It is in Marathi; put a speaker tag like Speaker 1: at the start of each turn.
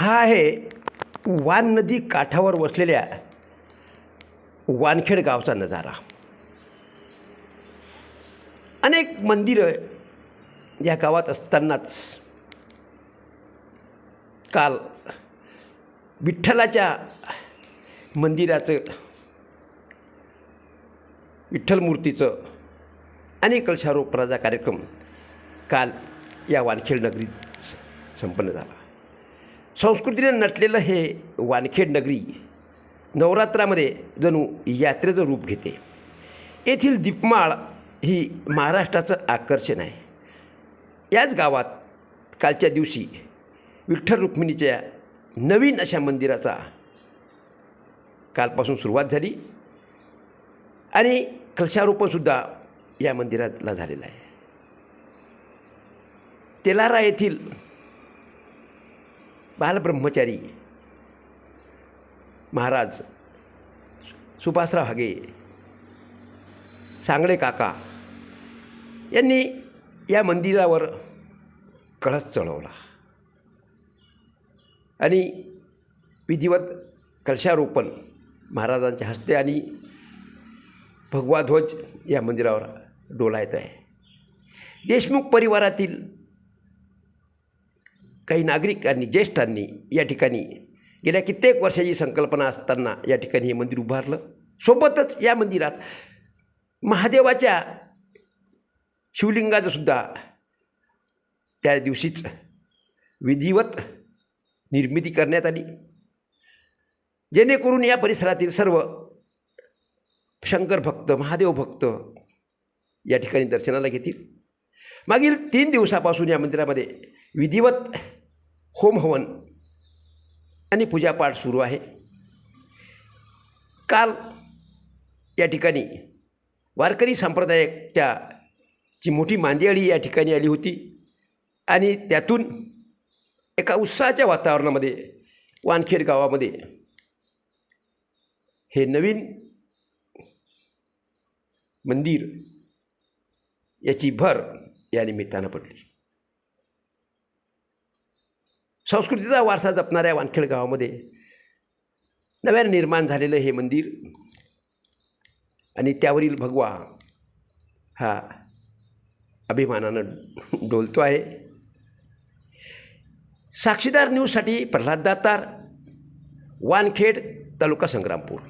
Speaker 1: हा आहे वान नदी काठावर वसलेल्या वानखेड गावचा नजारा. अनेक मंदिरं या गावात असतानाच काल विठ्ठलाच्या मंदिराचं विठ्ठल मूर्तीचं आणि कलशारोपणाचा कार्यक्रम काल या वानखेड नगरीत संपन्न झाला. संस्कृतीने नटलेलं हे वानखेड नगरी नवरात्रामध्ये जणू यात्रेचं रूप घेते. येथील दीपमाळ ही महाराष्ट्राचं आकर्षण आहे. याच गावात कालच्या दिवशी विठ्ठल रुक्मिणीच्या नवीन अशा मंदिराचा कालपासून सुरुवात झाली आणि कलशारोपणसुद्धा या मंदिराला झालेलं आहे. तेलारा येथील बालब्रह्मचारी. महाराज सुभासराव हागे सांगळे काका यांनी या मंदिरावर कळस चढवला. आणि विधिवत कलशारोपण महाराजांच्या हस्ते आणि भगवा ध्वज या मंदिरावर डोलायत आहे. देशमुख परिवारातील काही नागरिकांनी ज्येष्ठांनी या ठिकाणी गेल्या कित्येक वर्षाची संकल्पना असताना या ठिकाणी हे मंदिर उभारलं. सोबतच या मंदिरात महादेवाच्या शिवलिंगाचं सुद्धा त्या दिवशीच विधिवत निर्मिती करण्यात आली. जेणेकरून या परिसरातील सर्व शंकर भक्त महादेव भक्त या ठिकाणी दर्शनाला घेतील. मागील तीन दिवसापासून या मंदिरामध्ये विधिवत होम हवन आणि पूजापाठ सुरू आहे. काल या ठिकाणी वारकरी संप्रदायाच्या त्याची मोठी मांदियाळी या ठिकाणी आली होती आणि त्यातून एका उत्साहाच्या वातावरणामध्ये वानखेड गावामध्ये हे नवीन मंदिर याची भर या निमित्तानं पडली. संस्कृतीचा वारसा जपणाऱ्या वानखेड गावामध्ये नव्यानं निर्माण झालेलं हे मंदिर आणि त्यावरील भगवा हा अभिमानानं डोलतो आहे. साक्षीदार न्यूजसाठी प्रल्हाद दातार वानखेड तालुका संग्रामपूर.